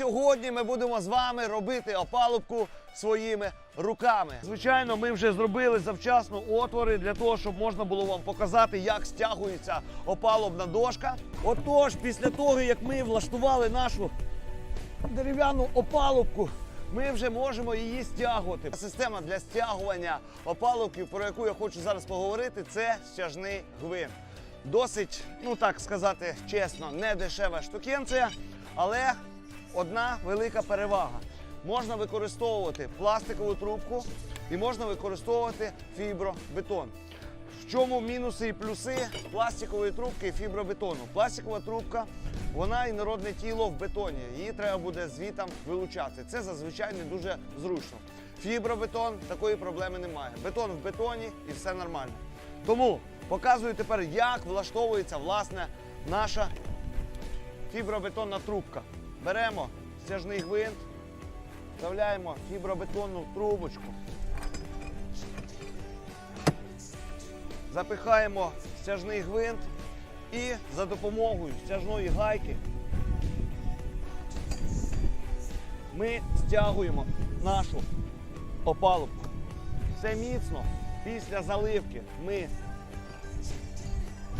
сьогодні ми будемо з вами робити опалубку своїми руками. Звичайно, ми вже зробили завчасно отвори для того, щоб можна було вам показати, як стягується опалубна дошка. Отож, після того, як ми влаштували нашу дерев'яну опалубку. Ми вже можемо її стягувати. Система для стягування опалубки, про яку я хочу зараз поговорити, це стяжний гвинт. Досить, ну так сказати чесно, не дешева штукенція, але одна велика перевага. Можна використовувати пластикову трубку і можна використовувати фібробетон. В чому мінуси і плюси пластикової трубки і фібробетону? Пластикова трубка, вона інородне тіло в бетоні. Її треба буде звітом вилучати. Це зазвичай не дуже зручно. Фібробетон такої проблеми немає. Бетон в бетоні і все нормально. Тому показую тепер, як влаштовується власне наша фібробетонна трубка. Беремо стяжний гвинт, вставляємо фібробетонну трубочку. запихаємо стяжний гвинт і за допомогою стяжної гайки ми стягуємо нашу опалубку. Все міцно. Після заливки ми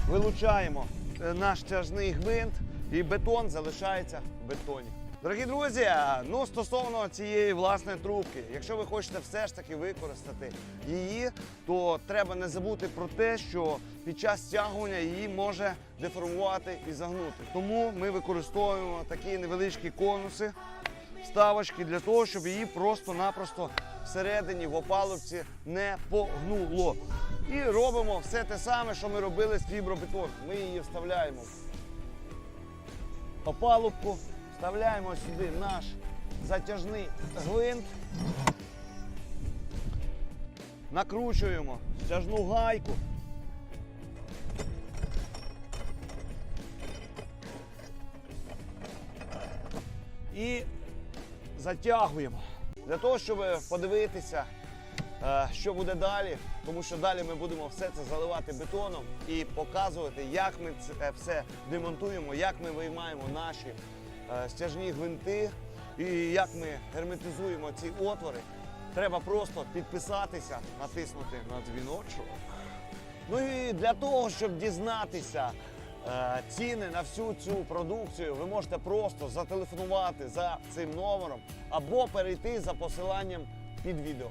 вилучаємо е, наш стяжний гвинт і бетон залишається в бетоні. Дорогі друзі, ну стосовно цієї власної трубки, якщо ви хочете все ж таки використати її, то треба не забути про те, що під час стягування її може деформувати і загнути. Тому ми використовуємо такі невеличкі конуси, вставочки для того, щоб її просто-напросто всередині в опалубці не погнуло. І робимо все те саме, що ми робили з фібробетоном. Ми її вставляємо опалубку, вставляємо сюди наш затяжний гвинт, накручуємо стяжну гайку. І затягуємо. Для того, щоб подивитися, що буде далі, тому що далі ми будемо все це заливати бетоном і показувати, як ми це все демонтуємо, як ми виймаємо наші е, стяжні гвинти і як ми герметизуємо ці отвори. Треба просто підписатися, натиснути на дзвіночок. Ну і для того, щоб дізнатися е, ціни на всю цю продукцію, ви можете просто зателефонувати за цим номером або перейти за посиланням під відео.